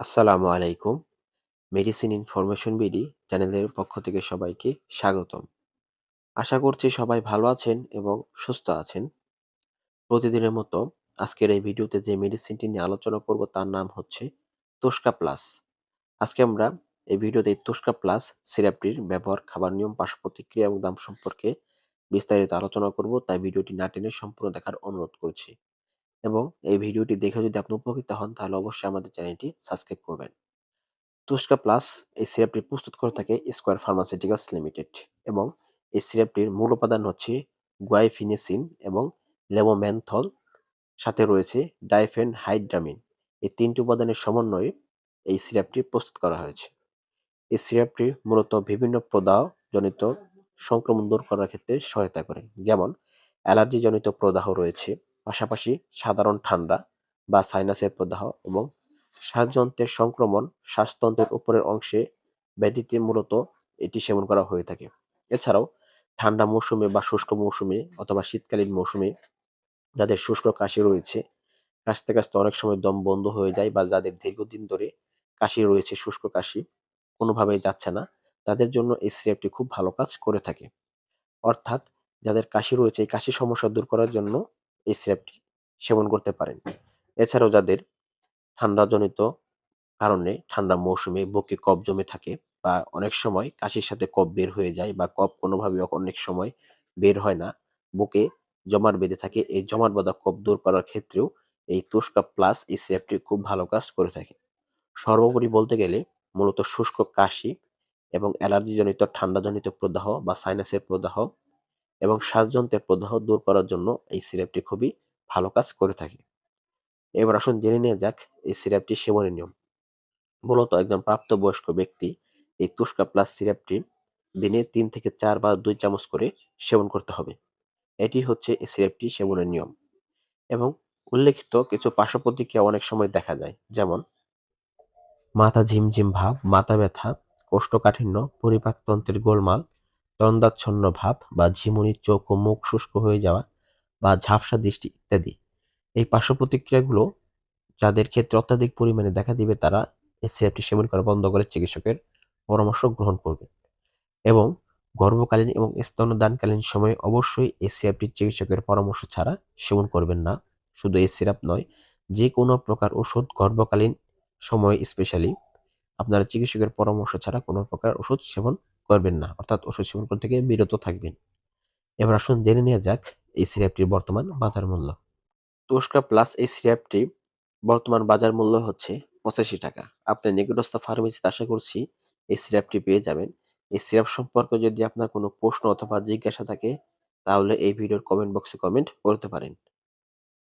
আসসালামু আলাইকুম। Medicine information BD চ্যানেলের পক্ষ থেকে সবাইকে স্বাগতম। আশা করছি সবাই ভালো আছেন এবং সুস্থ আছেন। প্রতিদিনের মতো আজকের এই ভিডিওতে যে মেডিসিনটি নিয়ে আলোচনা করব তার নাম হচ্ছে তোস্কা প্লাস আজকে আমরা এই ভিডিওতে তোস্কা প্লাস সিরাপটির ব্যবহার, খাবার নিয়ম পার্শ্ব প্রতিক্রিয়া এবং দাম সম্পর্কে বিস্তারিত আলোচনা করব, তাই ভিডিওটি না টেনে সম্পূর্ণ দেখার অনুরোধ করছি। এবং এই ভিডিওটি দেখে যদি আপনি উপকৃত হন, তাহলে অবশ্যই আমাদের চ্যানেলটি সাবস্ক্রাইব করবেন। তুস্কা প্লাস এই সিরাপটি প্রস্তুত করে থাকে স্কোয়ার ফার্মাসিউটিক্যালস লিমিটেড এবং এই সিরাপটির মূল উপাদান হচ্ছে গুয়াইফিনেসিন এবং লেমোম্যান্থল সাথে রয়েছে ডাইফেন হাইড্রামিন এই তিনটি উপাদানের সমন্বয়ে এই সিরাপটি প্রস্তুত করা হয়েছে। এই সিরাপটি মূলত বিভিন্ন প্রদাহজনিত সংক্রমণ দূর করার ক্ষেত্রে সহায়তা করে। যেমন অ্যালার্জিজনিত প্রদাহ রয়েছে পাশাপাশি সাধারণ ঠান্ডা বা সাইনাসের প্রদাহ এবং শ্বাসযন্ত্রের সংক্রমণ শ্বাসতন্ত্রের উপরের অংশে ব্যাধিতে মূলত এটি সেবন করা হয়ে থাকে। এছাড়াও ঠান্ডা মৌসুমে বা শুষ্ক মৌসুমে অথবা শীতকালীন মৌসুমে যাদের শুষ্ক কাশি রয়েছে, কাশতে কাশতে অনেক সময় দম বন্ধ হয়ে যায় বা যাদের দীর্ঘদিন ধরে কাশি রয়েছে, শুষ্ক কাশি কোনোভাবেই যাচ্ছে না, তাদের জন্য এই সিরাপটি খুব ভালো কাজ করে থাকে। অর্থাৎ যাদের কাশি রয়েছে, এই কাশি সমস্যা দূর করার জন্য এই সিরাপটি সেবন করতে পারেন। এছাড়াও যাদের ঠান্ডাজনিত কারণে ঠান্ডা মৌসুমে বুকে কফ জমে থাকে বা অনেক সময় কাশির সাথে কফ বের হয়ে যায় বা কফ কোনোভাবে অনেক সময় বের হয় না, বুকে জমাট বেঁধে থাকে, এই জমাট বাঁধা কফ দূর করার ক্ষেত্রেও এই তুষ্কা প্লাস এই সিরাপটি খুব ভালো কাজ করে থাকে। সর্বোপরি বলতে গেলে মূলত শুষ্ক কাশি এবং অ্যালার্জিজনিত ঠান্ডাজনিত প্রদাহ বা সাইনাসের প্রদাহ এবং শ্বাসযন্ত্রের প্রদাহ দূর করার জন্য এই সিরাপটি খুবই ভালো কাজ করে থাকে। এবার আসুন জেনে নেওয়া যাক এই সিরাপটি সেবনের নিয়ম। মূলত একজন প্রাপ্তবয়স্ক ব্যক্তি এই তুষ্কা প্লাস সিরাপটি দিনে তিন থেকে চার বা দুই চামচ করে সেবন করতে হবে। এটি হচ্ছে এই সিরাপটি সেবনের নিয়ম। এবং উল্লেখিত কিছু পার্শ্ব প্রতিক্রিয়া অনেক সময় দেখা যায়, যেমন মাথা ঝিমঝিম ভাব, মাথা ব্যথা, কোষ্ঠকাঠিন্য, পরিপাকতন্ত্রের গোলমাল তন্দাচ্ছন্ন ভাব বা ঝিমুনির চোখ ও মুখ শুষ্ক হয়ে যাওয়া বা ঝাপসা দৃষ্টি ইত্যাদি। এই পার্শ্ব প্রতিক্রিয়াগুলো যাদের ক্ষেত্রে অত্যাধিক পরিমাণে দেখা দিবে তারা এই সেবন করা বন্ধ করে চিকিৎসকের পরামর্শ গ্রহণ করবে এবং গর্ভকালীন এবং স্তনদানকালীন সময়ে অবশ্যই এই চিকিৎসকের পরামর্শ ছাড়া সেবন করবেন না। শুধু এই সিরাপ নয় যে কোনো প্রকার ওষুধ গর্ভকালীন সময় স্পেশালি আপনারা চিকিৎসকের পরামর্শ ছাড়া কোনো প্রকার ওষুধ সেবন করবেন না। অর্থাৎ ওষুধ সেবন করতে থেকে বিরত থাকবেন। এবার আসুন জেনে নেওয়া যাক এই সিরাপটির বর্তমান বাজার মূল্য। তুস্কা প্লাস এই সিরাপটি বর্তমান বাজার মূল্য হচ্ছে পঁচাশি টাকা। আপনার নিকটস্থ ফার্মেসিতে আশা করছি এই সিরাপটি পেয়ে যাবেন। এই সিরাপ সম্পর্কে যদি আপনার কোনো প্রশ্ন অথবা জিজ্ঞাসা থাকে, তাহলে এই ভিডিওর কমেন্ট বক্সে কমেন্ট করতে পারেন।